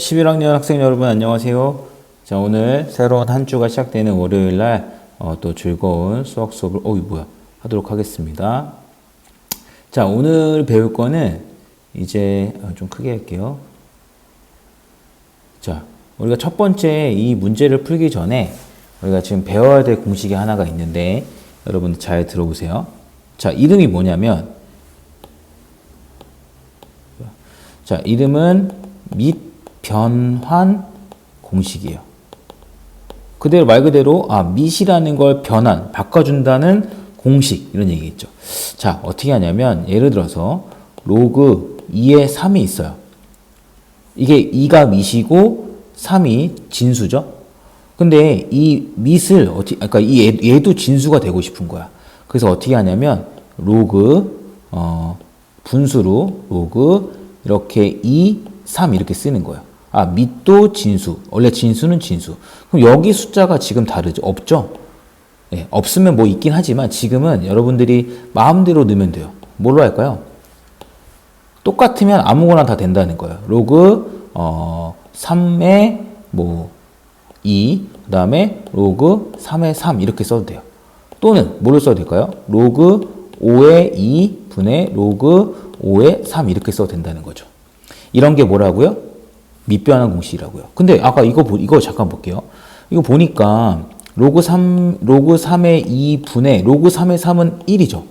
네, 11학년 학생 여러분 안녕하세요. 자, 오늘 새로운 한 주가 시작되는 월요일 날, 어, 또 즐거운 수학 수업을, 어이, 뭐야, 하도록 하겠습니다. 자, 오늘 배울 거는 이제 어, 좀 크게 할게요. 자, 우리가 첫 번째 이 문제를 풀기 전에 우리가 지금 배워야 될 공식이 하나가 있는데 여러분 잘 들어보세요. 자, 이름이 뭐냐면 자, 이름은 밑 변환 공식이에요. 그대로 말 그대로 아, 밑이라는 걸 변환, 바꿔준다는 공식 이런 얘기겠죠. 자, 어떻게 하냐면 예를 들어서 로그 2에 3이 있어요. 이게 2가 밑이고 3이 진수죠. 근데 이 밑을 어떻게 그러니까 이 얘- 얘도 진수가 되고 싶은 거야. 그래서 어떻게 하냐면 로그 어 분수로 로그 이렇게 2, 3 이렇게 쓰는 거예요. 아, 밑도 진수. 원래 진수는 진수. 그럼 여기 숫자가 지금 다르죠? 없죠? 예, 없으면 뭐 있긴 하지만 지금은 여러분들이 마음대로 넣으면 돼요. 뭘로 할까요? 똑같으면 아무거나 다 된다는 거예요. 로그 어 3의 뭐 2 그 다음에 로그 3의 3 이렇게 써도 돼요. 또는 뭐를 써도 될까요? 로그 5의 2 분의 로그 5의 3 이렇게 써도 된다는 거죠. 이런 게 뭐라고요? 밑변환 공식이라고요. 근데 아까 이거 보- 이거 잠깐 볼게요. 이거 보니까 로그 3 로그 3의 2 분의 로그 3의 3은 1이죠.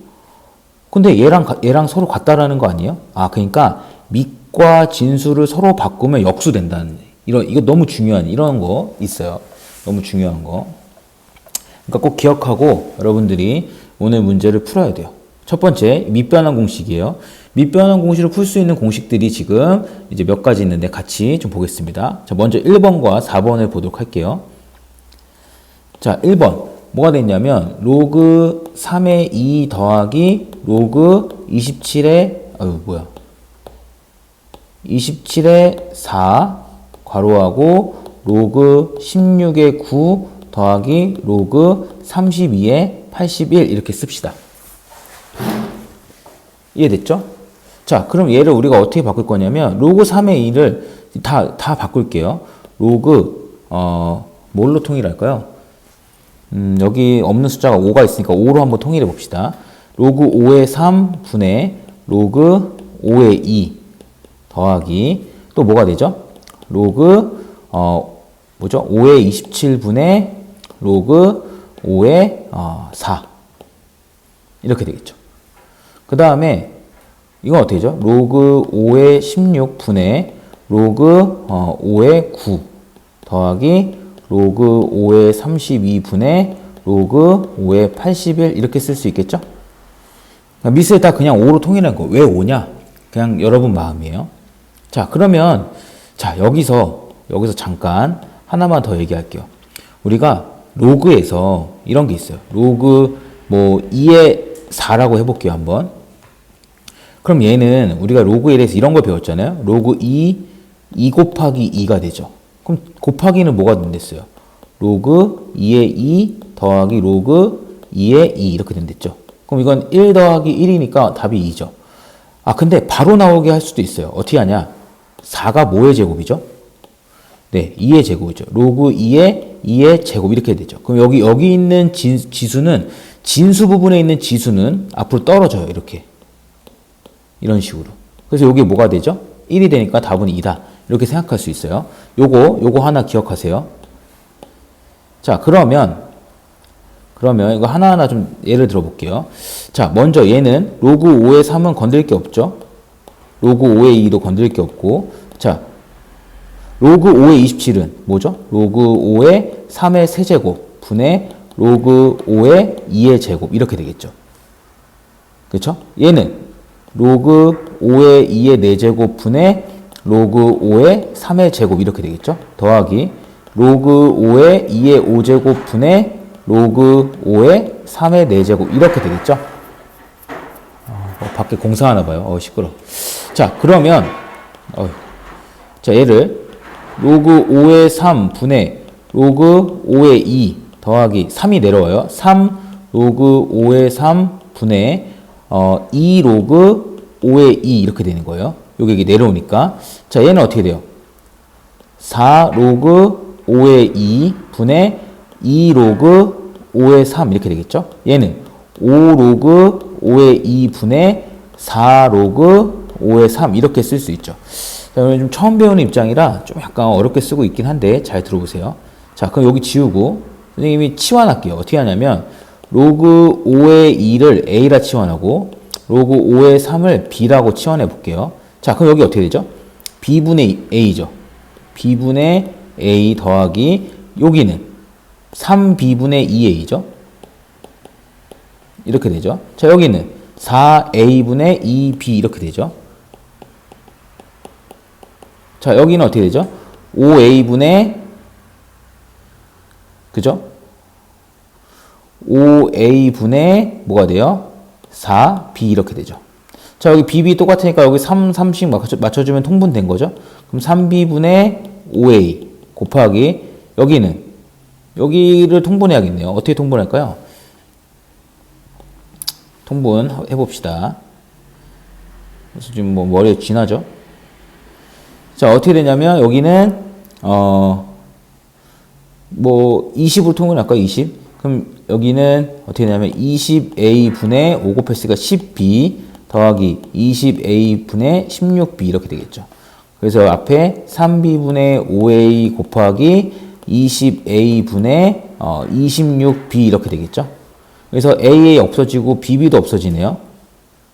근데 얘랑 가- 얘랑 서로 같다라는 거 아니에요? 아 그러니까 밑과 진수를 서로 바꾸면 역수된다는 이런 이거 너무 중요한 이런 거 있어요. 너무 중요한 거. 그러니까 꼭 기억하고 여러분들이 오늘 문제를 풀어야 돼요. 첫 번째 밑변환 공식이에요. 밑변환 공식을 풀 수 있는 공식들이 지금 이제 몇 가지 있는데 같이 좀 보겠습니다. 자, 먼저 1번과 4번을 보도록 할게요. 자, 1번. 뭐가 됐냐면, 로그 3의 2 더하기 로그 27의, 아유, 뭐야. 27의 4, 괄호하고, 로그 16의 9 더하기 로그 32의 81 이렇게 씁시다. 이해됐죠? 자, 그럼 얘를 우리가 어떻게 바꿀 거냐면, 로그 3의 2를 다, 다 바꿀게요. 로그, 어, 뭘로 통일할까요? 음, 여기 없는 숫자가 5가 있으니까 5로 한번 통일해 봅시다. 로그 5의 3 분의 로그 5의 2 더하기 또 뭐가 되죠? 로그 어 뭐죠? 5의 27 분의 로그 5의 어, 4 이렇게 되겠죠. 그 다음에 이건 어떻게 되죠? 로그 5의 16 분의 로그 어, 5의 9 더하기 로그 5의 32 분의 로그 5의 81 이렇게 쓸 수 있겠죠? 그러니까 밑을 다 그냥 5로 통일한 거. 왜 5냐? 그냥 여러분 마음이에요. 자, 그러면 자, 여기서 여기서 잠깐 하나만 더 얘기할게요. 우리가 로그에서 이런 게 있어요. 로그 뭐 2의 4라고 해 볼게요, 한번. 그럼 얘는 우리가 로그에 대해서 이런 걸 배웠잖아요. 로그 2, 2 곱하기 2가 되죠. 그럼 곱하기는 뭐가 된댔어요? 로그 2의 2 더하기 로그 2의 2 이렇게 된댔죠. 그럼 이건 1 더하기 1이니까 답이 2죠. 아, 근데 바로 나오게 할 수도 있어요. 어떻게 하냐? 4가 뭐의 제곱이죠? 네, 2의 제곱이죠. 로그 2의 2의 제곱 이렇게 되죠. 그럼 여기 여기 있는 진, 지수는 진수 부분에 있는 지수는 앞으로 떨어져요. 이렇게. 이런 식으로. 그래서 여기 뭐가 되죠? 1이 되니까 답은 2다. 이렇게 생각할 수 있어요. 요거 요거 하나 기억하세요. 자, 그러면 그러면 이거 하나하나 좀 예를 들어 볼게요. 자, 먼저 얘는 로그 5의 3은 건들 게 없죠. 로그 5의 2도 건들 게 없고. 자, 로그 5의 27은 뭐죠? 로그 5의 3의 세제곱 분의 로그 5의 2의 제곱 이렇게 되겠죠. 그렇죠? 얘는 로그 5의 2의 4제곱 분의 로그 5의 3의 제곱 이렇게 되겠죠? 더하기 로그 5의 2의 5제곱 분의 로그 5의 3의 4제곱 이렇게 되겠죠? 어, 어, 밖에 공사하나 봐요. 어, 시끄러. 자, 그러면 어, 자, 얘를 로그 5의 3 분의 로그 5의 2 더하기 3이 내려와요. 3 로그 5의 3 분의 어, 2 로그 5의 2 이렇게 되는 거예요. 요게 내려오니까 자 얘는 어떻게 돼요? 4 로그 5의 2 분의 2 로그 5의 3 이렇게 되겠죠? 얘는 5 로그 5의 2 분의 4 로그 5의 3 이렇게 쓸 수 있죠. 자, 오늘 좀 처음 배우는 입장이라 좀 약간 어렵게 쓰고 있긴 한데 잘 들어보세요. 자, 그럼 여기 지우고 선생님이 치환할게요. 어떻게 하냐면 로그 5의 2를 a라 치환하고 로그 5의 3을 b라고 치환해 볼게요. 자, 그럼 여기 어떻게 되죠? b분의 a죠. b분의 a 더하기 여기는 3b분의 2a죠. 이렇게 되죠. 자, 여기는 4a분의 2b 이렇게 되죠. 자, 여기는 어떻게 되죠? 5a분의 그죠? 5a분의 뭐가 돼요? 4b 이렇게 되죠. 자, 여기 bb 똑같으니까 여기 3, 3씩 맞춰, 맞춰 주면 통분된 거죠. 그럼 3b분의 5a 곱하기 여기는 여기를 통분해야겠네요. 어떻게 통분할까요? 통분 해봅시다. 그래서 지금 뭐 머리에 쥐나죠? 자, 어떻게 되냐면 여기는 어, 뭐 20을 통분할까요? 20. 그럼 여기는 어떻게 되냐면 20a 분의 5 곱했으니까 10b 더하기 20a 분의 16b 이렇게 되겠죠. 그래서 앞에 3b분의 5a 곱하기 20a 분의 어, 26b 이렇게 되겠죠. 그래서 aa 없어지고 bb도 없어지네요.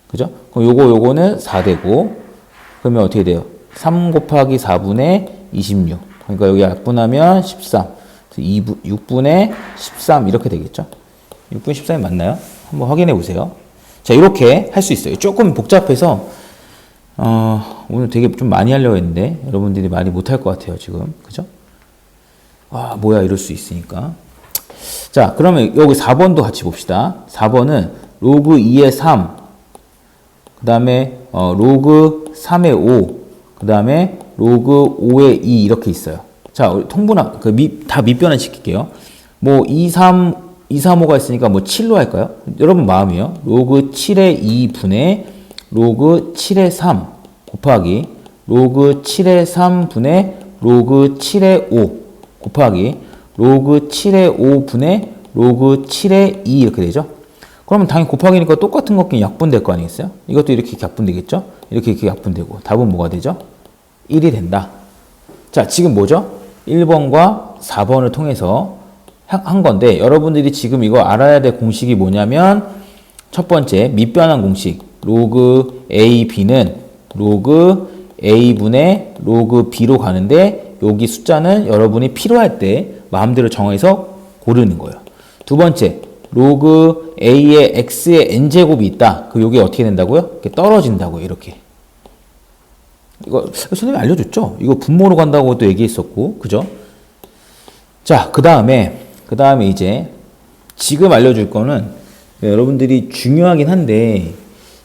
그죠? 그럼 요거 요거는 4되고 그러면 어떻게 돼요? 3 곱하기 4분의 26. 그러니까 여기 약분하면 13. 2분, 6분의 13 이렇게 되겠죠? 6분 13이 맞나요? 한번 확인해 보세요. 자, 이렇게 할 수 있어요. 조금 복잡해서 어, 오늘 되게 좀 많이 하려고 했는데 여러분들이 많이 못할 것 같아요, 지금. 그죠? 아, 뭐야 이럴 수 있으니까. 자, 그러면 여기 4번도 같이 봅시다. 4번은 로그 2의 3, 그 다음에 어, 로그 3의 5, 그 다음에 로그 5의 2 이렇게 있어요. 자, 우리 통분한 그 미, 다 밑변환 시킬게요. 뭐 2, 3, 2, 3, 5가 있으니까 뭐 7로 할까요? 여러분 마음이요. 로그 7의 2 분의 로그 7의 3 곱하기 로그 7의 3 분의 로그 7의 5 곱하기 로그 7의 5 분의 로그 7의 2 이렇게 되죠. 그러면 당연히 곱하기니까 똑같은 것끼리 약분될 거 아니겠어요? 이것도 이렇게 약분되겠죠? 이렇게 이렇게 약분되고 답은 뭐가 되죠? 1이 된다. 자, 지금 뭐죠? 1번과 4번을 통해서 한 건데 여러분들이 지금 이거 알아야 될 공식이 뭐냐면 첫 번째 밑변환 공식 로그 a, b는 로그 a분의 로그 b로 가는데 여기 숫자는 여러분이 필요할 때 마음대로 정해서 고르는 거예요. 두 번째 로그 a의 x의 n제곱이 있다. 그 요게 어떻게 된다고요? 이렇게 떨어진다고요. 이렇게. 이거 선생님이 알려줬죠? 이거 분모로 간다고 또 얘기했었고, 그죠? 자, 그 다음에, 그 다음에 이제 지금 알려줄 거는 여러분들이 중요하긴 한데,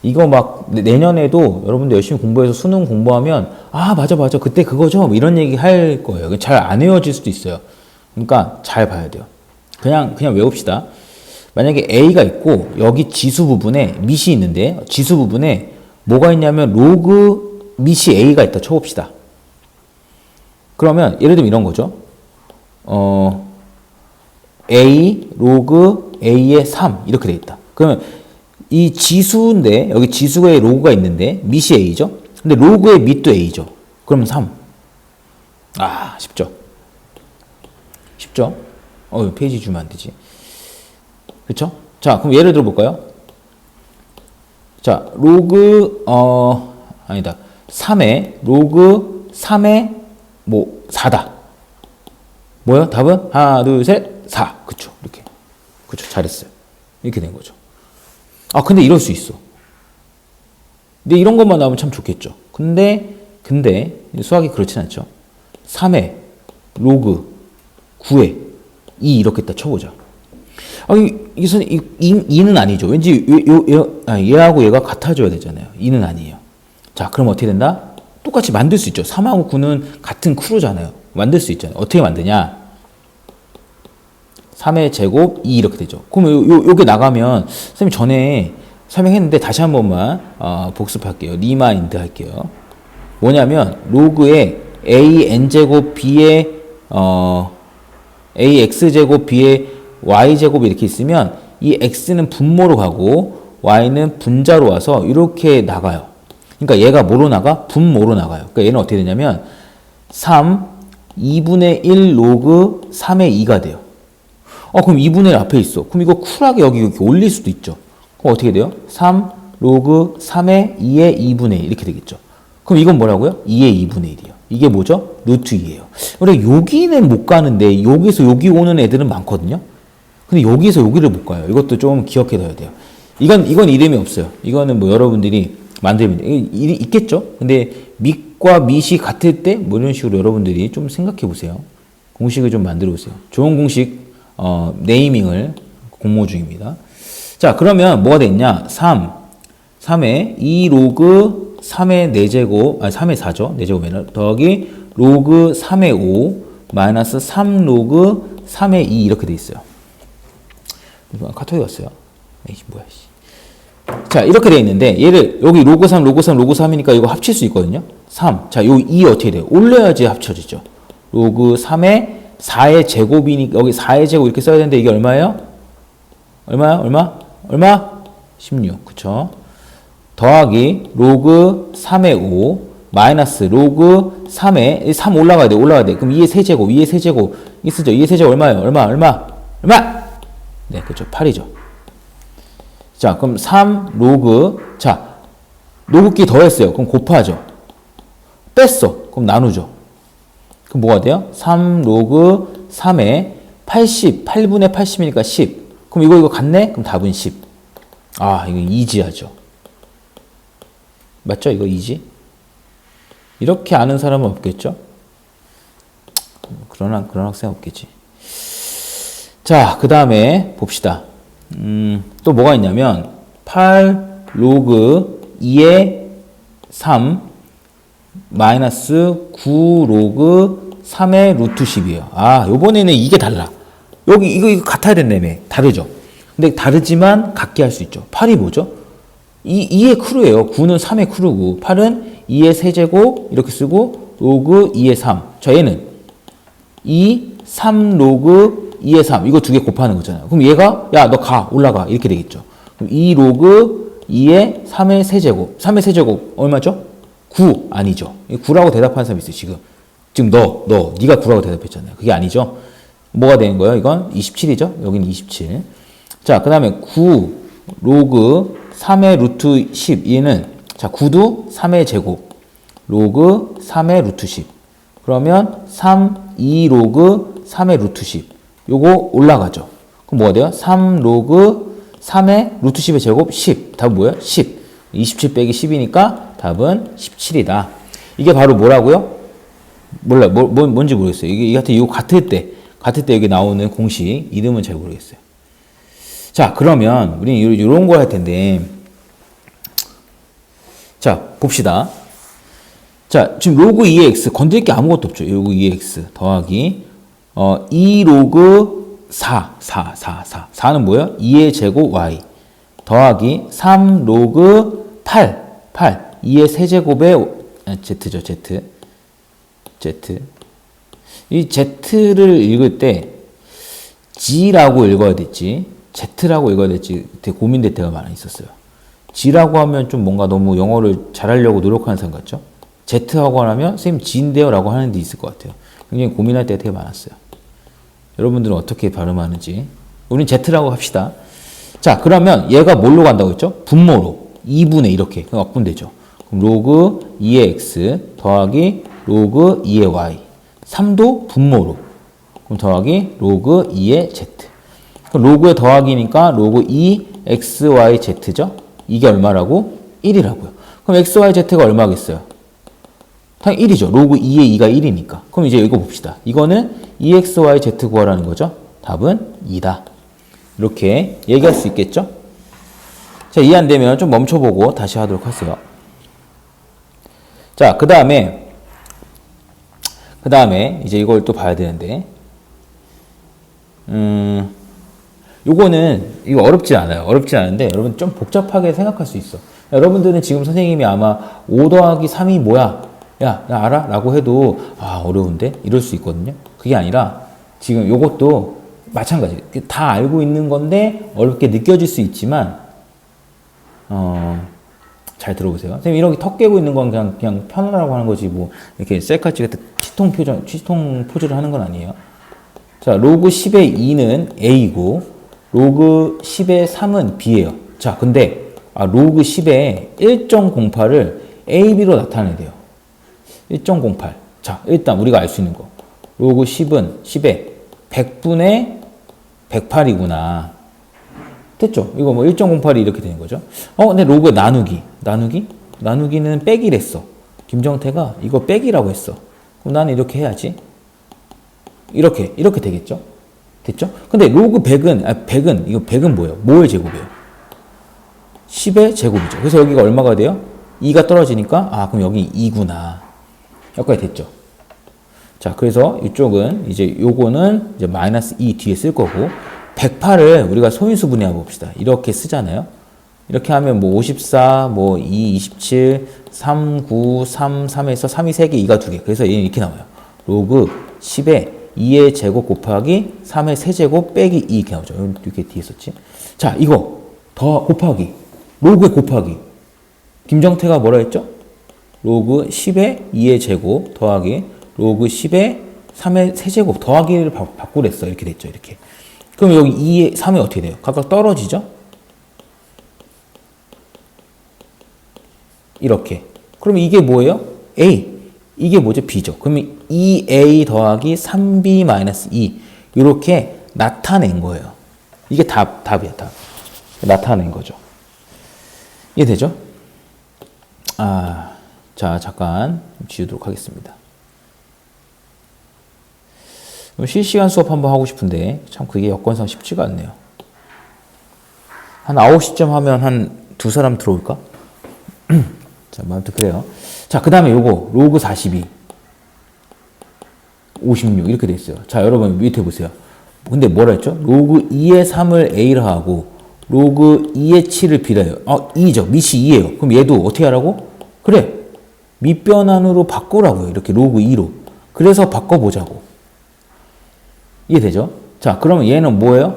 이거 막 내년에도 여러분들 열심히 공부해서 수능 공부하면, 아, 맞아, 맞아. 그때 그거죠. 뭐 이런 얘기 할 거예요. 잘 안 외워질 수도 있어요. 그러니까 잘 봐야 돼요. 그냥, 그냥 외웁시다. 만약에 A가 있고, 여기 지수 부분에 밑이 있는데, 지수 부분에 뭐가 있냐면, 로그 밑이 A가 있다 쳐봅시다. 그러면 예를 들면 이런 거죠. 어, A 로그 A의 3 이렇게 돼 있다. 그러면 이 지수인데 여기 지수의 로그가 있는데 밑이 A죠. 근데 로그의 밑도 A죠. 그러면 3. 아 쉽죠. 쉽죠. 어 페이지 주면 안 되지. 그렇죠? 자 그럼 예를 들어 볼까요? 자 로그 어 아니다. 3의 로그 3의 뭐 4다. 뭐요? 답은 하나, 둘, 셋, 4. 그쵸. 이렇게. 그쵸. 잘했어요. 이렇게 된 거죠. 아, 근데 이럴 수 있어. 근데 이런 것만 나오면 참 좋겠죠. 근데, 근데, 수학이 그렇진 않죠. 3의 로그 9의 2 이렇게 딱 쳐보자. 아, 이, 이, 이, 이, 이는 아니죠. 왠지 요, 요, 아, 얘하고 얘가 같아져야 되잖아요. 이는 아니에요. 자, 그럼 어떻게 된다? 똑같이 만들 수 있죠. 3하고 9는 같은 크루잖아요. 만들 수 있잖아요. 어떻게 만드냐? 3의 제곱 2 이렇게 되죠. 그럼 요, 요, 요게 나가면 선생님 전에 설명했는데 다시 한 번만 어, 복습할게요. 리마인드 할게요. 뭐냐면 로그의 AN제곱 B의, 어, AX제곱 B의 Y제곱 이렇게 있으면 이 X는 분모로 가고 Y는 분자로 와서 이렇게 나가요. 그러니까 얘가 뭐로 나가? 분모로 나가요. 그러니까 얘는 어떻게 되냐면 3, 2분의 1 로그 3의 2가 돼요. 어, 그럼 2분의 1 앞에 있어. 그럼 이거 쿨하게 여기 이렇게 올릴 수도 있죠. 그럼 어떻게 돼요? 3 로그 3의 2의 2분의 1 이렇게 되겠죠. 그럼 이건 뭐라고요? 2의 2분의 1이요. 이게 뭐죠? 루트 2예요. 근데 여기는 못 가는데 여기서 여기 오는 애들은 많거든요. 근데 여기서 여기를 못 가요. 이것도 좀 기억해 둬야 돼요. 이건 이건 이름이 없어요. 이거는 뭐 여러분들이 만들면 돼. 이- 이- 있겠죠. 근데 밑과 밑이 같을 때 뭐 이런 식으로 여러분들이 좀 생각해 보세요. 공식을 좀 만들어 보세요. 좋은 공식 어, 네이밍을 공모 중입니다. 자, 그러면 뭐가 됐냐? 3. 3에 2 로그 3의 4제곱, 아니 3의 4죠. 4제곱에는 더하기 로그 3의 5 마이너스 3 로그 3의 2 이렇게 돼 있어요. 카톡이 왔어요. 에이 뭐야 씨. 자 이렇게 돼 있는데 얘를 여기 로그 3 로그 3 로그 3이니까 이거 합칠 수 있거든요. 3. 자, 요 2 어떻게 돼요? 올려야지 합쳐지죠. 로그 3의 4의 제곱이니까 여기 4의 제곱 이렇게 써야 되는데 이게 얼마예요? 얼마야? 얼마? 얼마? 16. 그쵸? 더하기 로그 3의 5 마이너스 로그 3의 3 올라가야 돼. 올라가야 돼. 그럼 2의 세제곱 2의 세제곱 있으죠. 2의 세제곱 얼마예요? 얼마? 얼마? 얼마? 네, 그렇죠. 8이죠. 자, 그럼 3 로그 자, 로그끼 더했어요. 그럼 곱하죠. 뺐어. 그럼 나누죠. 그럼 뭐가 돼요? 3 로그 3에 80, 8분의 80이니까 10. 그럼 이거 이거 같네? 그럼 답은 10. 아, 이거 이지하죠. 맞죠? 이거 이지? 이렇게 아는 사람은 없겠죠? 그런, 그런 학생 없겠지. 자, 그 다음에 봅시다. 음, 또 뭐가 있냐면, 8 로그 2의 3 마이너스 9 로그 3의 루트 10이에요. 아, 요번에는 이게 달라. 여기, 이거, 이거 같아야 된다며. 다르죠? 근데 다르지만 같게 할 수 있죠. 8이 뭐죠? 2, 2의 크루예요. 9는 3의 크루고, 8은 2의 세제곱, 이렇게 쓰고, 로그 2의 3. 자, 얘는 2, 3 로그 2의 3. 이거 두 개 곱하는 거잖아요. 그럼 얘가, 야, 너 가, 올라가. 이렇게 되겠죠. 그럼 2 로그 2의 3의 세제곱. 3의 세제곱, 얼마죠? 9. 아니죠. 9라고 대답하는 사람이 있어요, 지금. 지금 너, 너, 네가 9라고 대답했잖아요. 그게 아니죠. 뭐가 되는 거예요? 이건 27이죠? 여기는 27. 자, 그 다음에 9 로그 3의 루트 10. 얘는, 자, 9도 3의 제곱. 로그 3의 루트 10. 그러면 3, 2 로그 3의 루트 10. 요거 올라가죠. 그럼 뭐가 돼요? 3 로그 3의 루트 10의 제곱 10. 답은 뭐예요? 10. 27 빼기 10이니까 답은 17이다. 이게 바로 뭐라고요? 몰라, 뭐, 뭐, 뭔지 모르겠어요. 이게, 이 같은, 이거 같을 때, 같을 때 여기 나오는 공식, 이름은 잘 모르겠어요. 자, 그러면, 우리 이런 거 할 텐데, 자, 봅시다. 자, 지금 로그 2x, 건드릴 게 아무것도 없죠. 로그 2x 더하기, 어, 2 로그 4, 4, 4, 4. 4는 뭐예요? 2의 제곱 y. 더하기 3 로그 8, 8. 2의 세제곱의 아, z죠, z. z. 이 z를 읽을 때 g라고 읽어야 될지 z라고 읽어야 될지 되게 고민될 때가 많이 있었어요. g라고 하면 좀 뭔가 너무 영어를 잘하려고 노력하는 사람 같죠? z하고 하면 선생님 g인데요 라고 하는 데 있을 것 같아요. 굉장히 고민할 때가 되게 많았어요. 여러분들은 어떻게 발음하는지 우린 z라고 합시다. 자 그러면 얘가 뭘로 간다고 했죠? 분모로 2분의 이렇게 그럼 약분되죠. 그럼 로그 2의 x 더하기 로그 2의 y 3도 분모로 그럼 더하기 로그 2의 z 그럼 로그의 더하기니까 로그 2 x, y, z죠? 이게 얼마라고? 1이라고요. 그럼 x, y, z가 얼마겠어요? 당연히 1이죠. 로그 2의 2가 1이니까. 그럼 이제 이거 봅시다. 이거는 2xyz 구하라는 거죠. 답은 2다. 이렇게 얘기할 수 있겠죠? 자, 이해 안 되면 좀 멈춰보고 다시 하도록 하세요. 자, 그 다음에, 그 다음에 이제 이걸 또 봐야 되는데, 음, 요거는, 이거 어렵지 않아요. 어렵지 않은데, 여러분 좀 복잡하게 생각할 수 있어. 여러분들은 지금 선생님이 아마 5 더하기 3이 뭐야? 야, 나 알아? 라고 해도, 아, 어려운데? 이럴 수 있거든요. 그게 아니라, 지금 요것도 마찬가지. 다 알고 있는 건데, 어렵게 느껴질 수 있지만, 어, 잘 들어보세요. 선생님, 이렇게 턱 깨고 있는 건 그냥, 그냥 편하라고 하는 거지, 뭐, 이렇게 셀카 찍을 때 치통 표정, 치통 포즈를 하는 건 아니에요. 자, 로그 10의 2는 A이고, 로그 10의 3은 B예요. 자, 근데, 아, 로그 10의 1.08을 AB로 나타내야 돼요. 1.08. 자, 일단 우리가 알 수 있는 거. 로그 10은 10에 100분의 108이구나. 됐죠? 이거 뭐 1.08이 이렇게 되는 거죠. 어, 근데 로그 나누기. 나누기? 나누기는 빼기랬어. 김정태가 이거 빼기라고 했어. 그럼 나는 이렇게 해야지. 이렇게, 이렇게 되겠죠? 됐죠? 근데 로그 100은, 아, 100은, 이거 100은 뭐예요? 뭐의 제곱이에요? 10의 제곱이죠. 그래서 여기가 얼마가 돼요? 2가 떨어지니까, 아, 그럼 여기 2구나. 여기까지 됐죠? 자, 그래서 이쪽은 이제 요거는 이제 마이너스 2 뒤에 쓸 거고, 108을 우리가 소인수 분해해 봅시다. 이렇게 쓰잖아요. 이렇게 하면 뭐 54, 뭐 2, 27, 3, 9, 3, 3에서 3이 3개, 2가 2개. 그래서 얘는 이렇게 나와요. 로그 10에 2의 제곱 곱하기 3의 세제곱 빼기 2 이렇게 나오죠. 이렇게 뒤에 썼지. 자, 이거 더 곱하기. 로그의 곱하기. 김정태가 뭐라 했죠? 로그 10의 2의 제곱 더하기 로그 10의 3의 세제곱 더하기를 바, 바꾸랬어. 이렇게 됐죠. 이렇게. 그럼 여기 2의 3이 어떻게 돼요? 각각 떨어지죠? 이렇게. 그럼 이게 뭐예요? A. 이게 뭐죠? B죠. 그러면 2A 더하기 3B 마이너스 2. 이렇게 나타낸 거예요. 이게 답, 답이야, 답. 나타낸 거죠. 이해되죠? 아, 자, 잠깐 지우도록 하겠습니다. 실시간 수업 한번 하고 싶은데, 참 그게 여건상 쉽지가 않네요. 한 9시쯤 하면 한 두 사람 들어올까? 자, 뭐 아무튼 그래요. 자, 그 다음에 요거, 로그 42. 56. 이렇게 돼 있어요. 자, 여러분 밑에 보세요. 근데 뭐라 했죠? 로그 2의 3을 A라 하고, 로그 2의 7을 B라 해요. 아, 2죠. 밑이 2예요. 그럼 얘도 어떻게 하라고? 그래. 밑변환으로 바꾸라고요. 이렇게 로그 2로. 그래서 바꿔보자고. 이해되죠? 자, 그러면 얘는 뭐예요?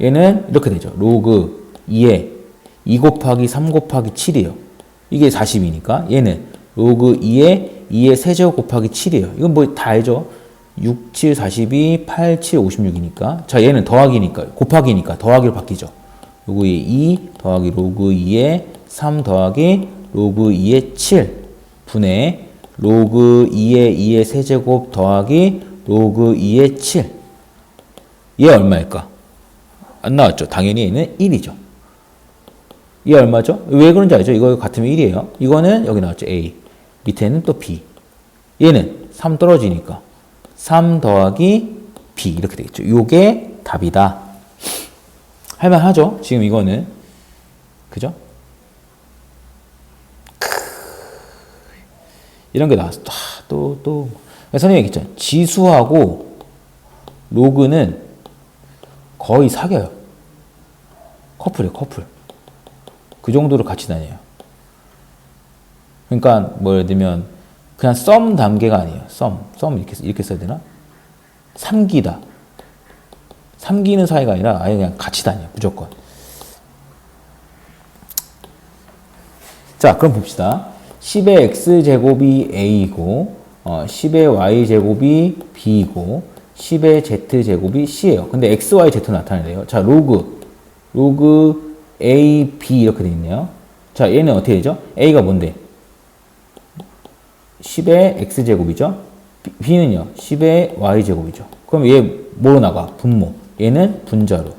얘는 이렇게 되죠. 로그 2에 2 곱하기 3 곱하기 7이에요. 이게 40이니까 얘는 로그 2에 2의 세제곱 곱하기 7이에요. 이건 뭐 다 알죠? 6, 7, 42, 8, 7, 56이니까. 자, 얘는 더하기니까, 곱하기니까 더하기로 바뀌죠. 로그 2에 2 더하기 로그 2에 3 더하기 로그 2에 7 분의 로그 2에 2의 세제곱 더하기 로그 2의 7. 얘 얼마일까? 안 나왔죠. 당연히 얘는 1이죠. 얘 얼마죠? 왜 그런지 알죠? 이거 같으면 1이에요. 이거는 여기 나왔죠. A. 밑에는 또 B. 얘는 3 떨어지니까 3 더하기 B 이렇게 되겠죠. 요게 답이다. 할만하죠? 지금 이거는 그죠? 이런 게 나왔어. 또, 또. 선생님이 얘기했잖아요. 지수하고 로그는 거의 사겨요. 커플이에요, 커플. 그 정도로 같이 다녀요. 그러니까 뭐 예를 들면 그냥 썸 단계가 아니에요. 썸, 썸 이렇게 이렇게 써야 되나? 삼기다. 삼기는 사이가 아니라 아예 그냥 같이 다녀 무조건. 자, 그럼 봅시다. 10의 x 제곱이 a이고 어, 10의 y 제곱이 b이고 10의 z 제곱이 c예요. 근데 x, y, z 나타내래요. 자, 로그 로그 a, b 이렇게 돼 있네요. 자, 얘는 어떻게 되죠? a가 뭔데? 10의 x제곱이죠. b는요. 10의 y제곱이죠. 그럼 얘 뭐로 나가? 분모. 얘는 분자로.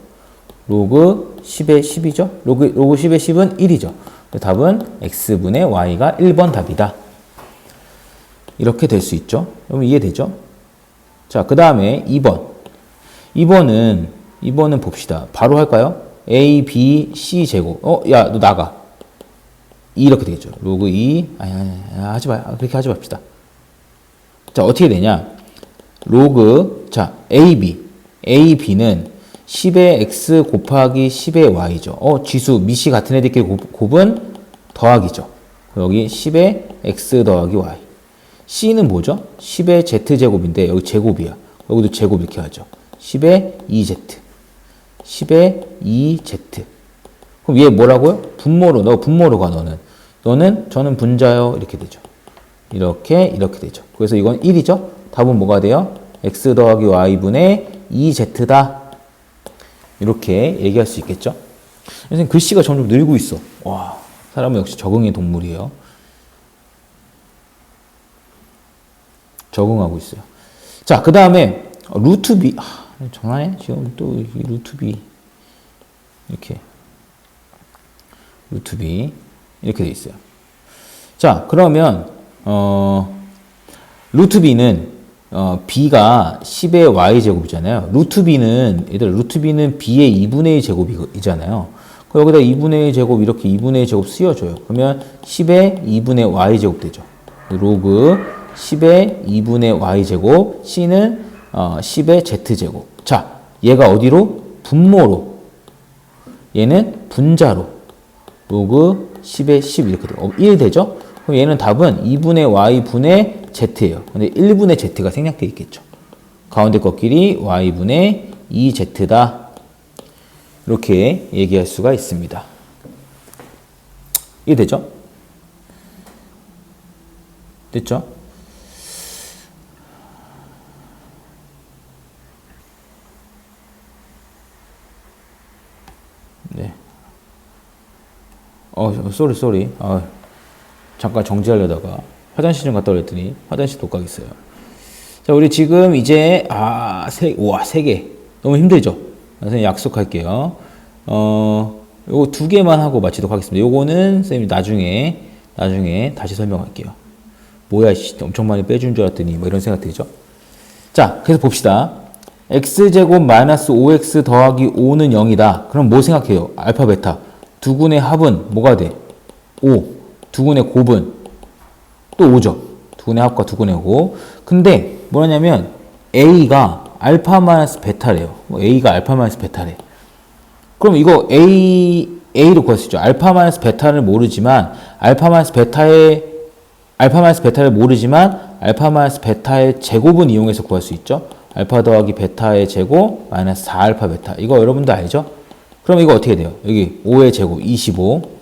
로그 10의 10이죠. 로그, 로그 10의 10은 1이죠. 답은 x분의 y가 1번 답이다. 이렇게 될 수 있죠. 그럼 이해되죠? 자, 그 다음에 2번. 2번은, 2번은 봅시다. 바로 할까요? a, b, c 제곱. 어, 야, 너 나가. 이렇게 되겠죠. 로그 2, 아니, 아니, 아니, 하지 마. 그렇게 하지 맙시다. 자, 어떻게 되냐. 로그, 자, AB. AB는 10의 x 곱하기 10의 y죠. 어, 지수, 미시 같은 애들끼리 곱, 곱은 더하기죠. 여기 10의 x 더하기 y. c는 뭐죠? 10의 z제곱인데 여기 제곱이야. 여기도 제곱 이렇게 하죠. 10의 2z. 10의 2z. 그럼 얘 뭐라고요? 분모로 너 분모로 가 너는. 너는 저는 분자요 이렇게 되죠. 이렇게 이렇게 되죠. 그래서 이건 1이죠. 답은 뭐가 돼요? x 더하기 y분의 2z다. 이렇게 얘기할 수 있겠죠. 선생님 글씨가 점점 늘고 있어. 와 사람은 역시 적응의 동물이에요. 적응하고 있어요. 자, 그 다음에 루트 B. 아, 전화해? 지금 또이 루트 B. 이렇게. 루트 B. 이렇게 돼 있어요. 자, 그러면, 어, 루트 B는, 어, B가 10의 Y제곱이잖아요. 루트 B는, 얘들, 루트 B는 B의 2분의 1 제곱이잖아요. 그 여기다 2분의 1 제곱, 이렇게 2분의 1 제곱 쓰여줘요. 그러면 10의 2분의 Y제곱 되죠. 로그 10의 2분의 y제곱, c는 어, 10의 z제곱. 자, 얘가 어디로? 분모로. 얘는 분자로. 로그 10의 10 이렇게 돼요. 1 되죠? 그럼 얘는 답은 2분의 y분의 z예요. 근데 1분의 z가 생략되어 있겠죠. 가운데 것끼리 y분의 2z다. 이렇게 얘기할 수가 있습니다. 이해 되죠? 됐죠? 네. 어, 쏘리, 쏘리. 아, 잠깐 정지하려다가 화장실 좀 갔다 오랬더니 화장실 못 가겠어요. 자, 우리 지금 이제, 아, 세, 우와, 세 개. 너무 힘들죠? 선생님 약속할게요. 어, 요거 두 개만 하고 마치도록 하겠습니다. 요거는 선생님 나중에, 나중에 다시 설명할게요. 뭐야, 씨, 엄청 많이 빼준 줄 알았더니, 뭐 이런 생각 들죠? 자, 그래서 봅시다. x제곱 마이너스 5x 더하기 5는 0이다. 그럼 뭐 생각해요? 알파, 베타. 두 군의 합은 뭐가 돼? 5. 두 군의 곱은 또 5죠. 두 군의 합과 두 군의 곱. 근데 뭐냐면 a가 알파 마이너스 베타래요. 뭐 a가 알파 마이너스 베타래. 그럼 이거 a a로 구할 수 있죠. 알파 마이너스 베타를 모르지만 알파 마이너스 베타의 알파 마이너스 베타를 모르지만 알파 마이너스 베타의 제곱은 이용해서 구할 수 있죠. 알파 더하기 베타의 제곱 마이너스 4알파 베타. 이거 여러분도 알죠? 그럼 이거 어떻게 돼요? 여기 5의 제곱 25.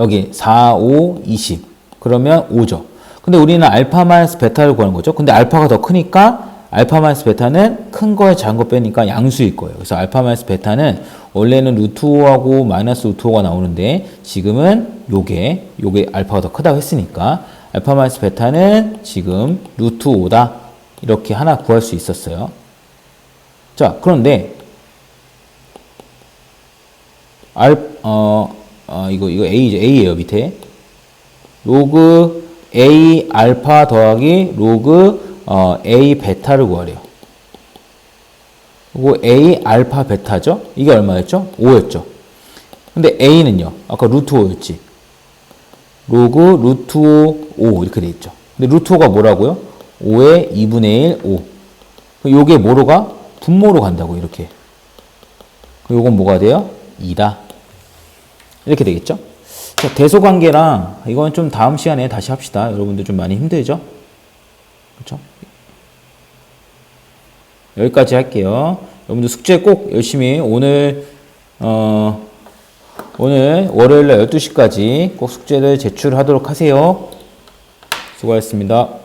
여기 4, 5, 20. 그러면 5죠. 근데 우리는 알파 마이너스 베타를 구하는 거죠. 근데 알파가 더 크니까 알파 마이너스 베타는 큰 거에 작은 거 빼니까 양수일 거예요. 그래서 알파 마이너스 베타는 원래는 루트 5하고 마이너스 루트 5가 나오는데 지금은 요게 요게 알파가 더 크다고 했으니까 알파 마이너스 베타는 지금 루트 5다. 이렇게 하나 구할 수 있었어요. 자, 그런데 알, 어, 어, 이거, 이거 A죠. A예요, 밑에. 로그 A 알파 더하기 로그 어, A 베타를 구하래요. 그리고 A 알파 베타죠? 이게 얼마였죠? 5였죠. 근데 A는요? 아까 루트 5였지. 로그 루트 5, 5 이렇게 돼 있죠. 근데 루트 5가 뭐라고요? 5의 2분의 1, 5. 요게 뭐로 가? 분모로 간다고, 이렇게. 요건 뭐가 돼요? 2다. 이렇게 되겠죠? 자, 대소관계랑 이건 좀 다음 시간에 다시 합시다. 여러분들 좀 많이 힘들죠? 그렇죠? 여기까지 할게요. 여러분들 숙제 꼭 열심히 오늘 어 오늘 월요일 날 12시까지 꼭 숙제를 제출하도록 하세요. 수고하셨습니다.